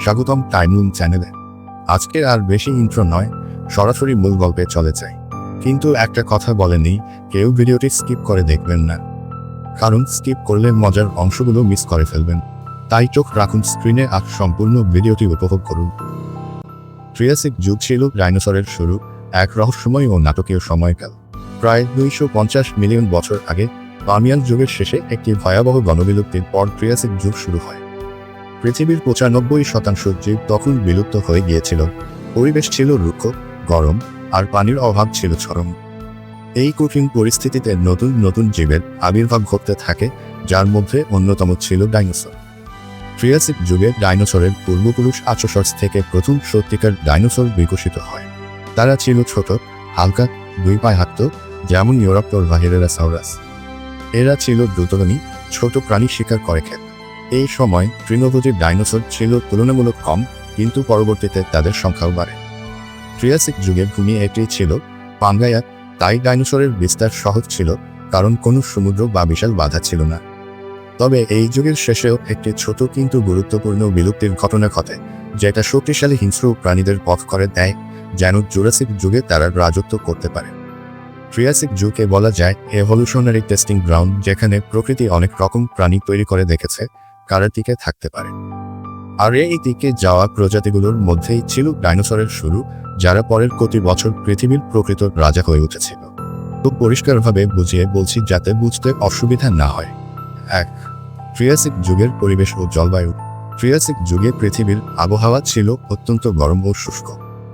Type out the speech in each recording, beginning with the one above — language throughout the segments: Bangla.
স্বাগতম টাইমলুন চ্যানেলে। আজকে আর বেশি ইন্ট্রো নয়, সরাসরি মূল গল্পে চলে যাই। কিন্তু একটা কথা বলেনি, কেউ ভিডিওটি স্কিপ করে দেখবেন না। কারণ স্কিপ করলে মজার অংশগুলো মিস করে ফেলবেন। তাই চোখ রাখুন স্ক্রিনে আর সম্পূর্ণ ভিডিওটি উপভোগ করুন। ট্রিয়াসিক যুগ ছিল ডাইনোসরের শুরু, এক রহস্যময় ও নাটকীয় সময়কাল। প্রায় দুইশো পঞ্চাশ মিলিয়ন বছর আগে পামিয়ান যুগের শেষে একটি ভয়াবহ গণবিলুপ্তির পর ট্রিয়াসিক যুগ শুরু হয়। পৃথিবীর পঁচানব্বই শতাংশ জীব তখন বিলুপ্ত হয়ে গিয়েছিল। পরিবেশ ছিল রুক্ষ, গরম, আর পানির অভাব ছিল চরম। এই কঠিন পরিস্থিতিতে নতুন নতুন জীবের আবির্ভাব ঘটতে থাকে, যার মধ্যে অন্যতম ছিল ডাইনোসর। ট্রিয়াসিক যুগে ডাইনোসরের পূর্বপুরুষ আচসর্স থেকে প্রথম সত্যিকার ডাইনোসর বিকশিত হয়। তারা ছিল ছোট, হালকা, দুই পায়ে হাঁটত, যেমন ইউরোপ্টর বা হেরেরাসাউরাস এরা ছিল দ্রুতগামী, ছোট প্রাণী শিকার করে খেত। এই সময় তৃণভোজী ডাইনোসর ছিল তুলনামূলক কম, কিন্তু পরবর্তীতে তাদের সংখ্যাও বাড়ে। ট্রিয়াসিক যুগে ভূমি এটি ছিল পাঙ্গায়া, তাই ডাইনোসরের বিস্তার সহজ ছিল, কারণ কোনো সমুদ্র বা বিশাল বাধা ছিল না। তবে এই যুগের শেষেও একটি ছোট কিন্তু গুরুত্বপূর্ণ বিলুপ্তির ঘটনা ঘটে, যেটা শক্তিশালী হিংস্র প্রাণীদের পথ করে দেয়, যেন জুরাসিক যুগে তারা রাজত্ব করতে পারে। ট্রিয়াসিক যুগে বলা যায় এভলিউশনারি টেস্টিং গ্রাউন্ড যেখানে প্রকৃতি অনেক রকম প্রাণী তৈরি করে দেখেছে কারা টিকে থাকতে পারে। আর এই দিকে যাওয়া প্রজাতিগুলোর মধ্যেই ছিল ডাইনোসরের শুরু, যারা পরের কোটি বছর পৃথিবীর প্রকৃত রাজা হয়ে উঠেছিল। তো পরিষ্কারভাবে বুঝিয়ে বলছি যাতে বুঝতে অসুবিধা না হয়। এক ট্রিয়াসিক যুগের পরিবেশ ও জলবায়ু। ট্রিয়াসিক যুগে পৃথিবীর আবহাওয়া ছিল অত্যন্ত গরম ও শুষ্ক।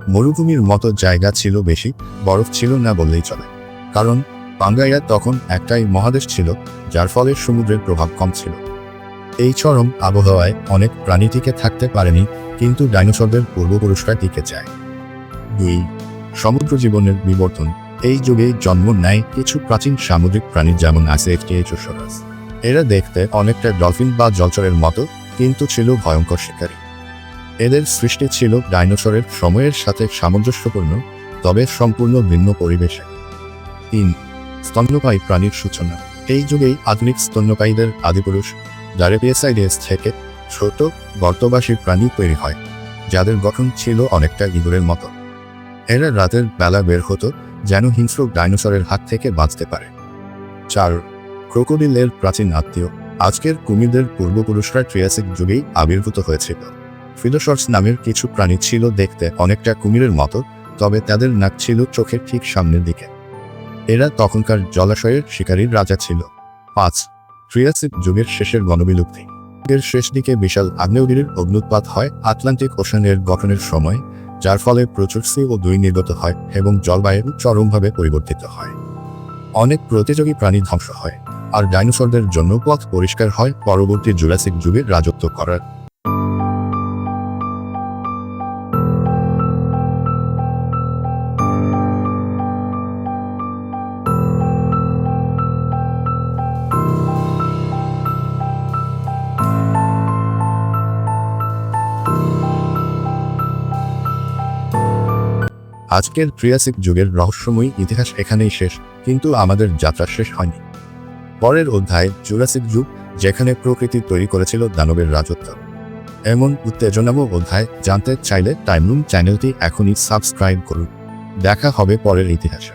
মরুভূমির মতো জায়গা ছিল বেশি, বরফ ছিল না বললেই চলে। কারণ পাঙ্গাইয়া তখন একটাই মহাদেশ ছিল, যার ফলে সমুদ্রের প্রভাব কম ছিল। এই চরম আবহাওয়ায় অনেক প্রাণী টিকে থাকতে পারেনি, কিন্তু ডাইনোসরদের পূর্বপুরুষরা টিকে যায়। দুই, সমুদ্র জীবনের বিবর্তন। এই যুগে জন্ম নেয় কিছু প্রাচীন সামুদ্রিক প্রাণী যেমন আছে একটি এচোসরাস এরা দেখতে অনেকটা ডলফিন বা জলচরের মতো, কিন্তু ছিল ভয়ঙ্কর শিকারী। এদের সৃষ্টি ছিল ডাইনোসরের সময়ের সাথে সামঞ্জস্যপূর্ণ, তবে সম্পূর্ণ ভিন্ন পরিবেশে। তিন স্তন্যপায়ী প্রাণীর সূচনা। এই যুগেই আধুনিক স্তন্যপায়ীদের আদিপুরুষ ডারেপিয়াসাইডেস থেকে ছোট গর্তবাসী প্রাণী তৈরি হয়, যাদের গঠন ছিল অনেকটা ইঁদুরের মতো। এরা রাতের বেলা বের হতো, যেন হিংস্র ডাইনোসরের হাত থেকে বাঁচতে পারে। চার, ক্রোকোডিলের প্রাচীন আত্মীয়। আজকের কুমিরদের পূর্বপুরুষরা ট্রিয়াসিক যুগেই আবির্ভূত হয়েছিল। ফিলোসর্স নামের কিছু প্রাণী ছিল দেখতে অনেকটা কুমিরের মতো, তবে তাদের নাক ছিল চোখের ঠিক সামনের দিকে। এরা তখনকার জলাশয়ের শিকারীর রাজা ছিল। পাঁচ ট্রিয়াসিক যুগের শেষের গণবিলুপ্তি। এর শেষ দিকে বিশাল আগ্নেয়গিরির অগ্নুৎপাত হয় আটলান্টিক ওশানের গঠনের সময়, যার ফলে প্রচুর সি ও দুই নির্গত হয় এবং জলবায়ু চরমভাবে পরিবর্তিত হয়। অনেক প্রতিযোগী প্রাণী ধ্বংস হয়, আর ডাইনোসরদের জন্য পথ পরিষ্কার হয় পরবর্তী জুরাসিক যুগের রাজত্ব করার। আজকের ট্রিয়াসিক যুগের রহস্যময়ী ইতিহাস এখানেই শেষ, কিন্তু আমাদের যাত্রা শেষ হয়নি। পরের অধ্যায় জুরাসিক যুগ, যেখানে প্রকৃতি তৈরি করেছিল দানবের রাজত্ব। এমন উত্তেজনাময় অধ্যায়, জানতে চাইলে টাইমরুম চ্যানেলটি এখনই সাবস্ক্রাইব করুন। দেখা হবে পরের ইতিহাসে।